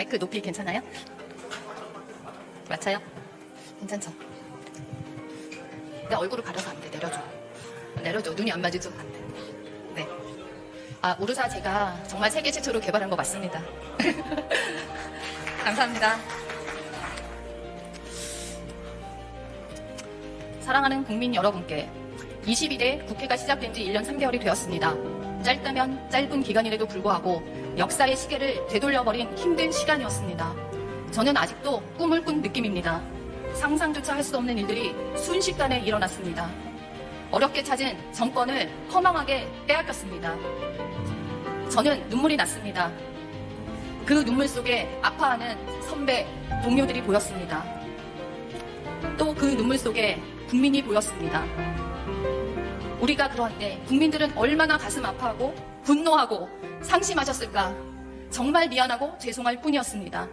마이크 높이 괜찮아요? 맞아요? 괜찮죠? 내 얼굴을 가려서 안 돼. 내려줘. 내려줘. 눈이 안 맞으죠? 안 돼. 네. 아, 우르사 제가 정말 세계 최초로 개발한 거 맞습니다. 감사합니다. 사랑하는 국민 여러분께 21대 국회가 시작된 지 1년 3개월이 되었습니다. 짧다면 짧은 기간임에도 불구하고 역사의 시계를 되돌려버린 힘든 시간이었습니다. 저는 아직도 꿈을 꾼 느낌입니다. 상상조차 할 수 없는 일들이 순식간에 일어났습니다. 어렵게 찾은 정권을 허망하게 빼앗겼습니다. 저는 눈물이 났습니다. 그 눈물 속에 아파하는 선배, 동료들이 보였습니다. 또 그 눈물 속에 국민이 보였습니다. 우리가 때 국민들은 얼마나 가슴 아파하고 분노하고 상심하셨을까. 정말 미안하고 죄송할 뿐이었습니다.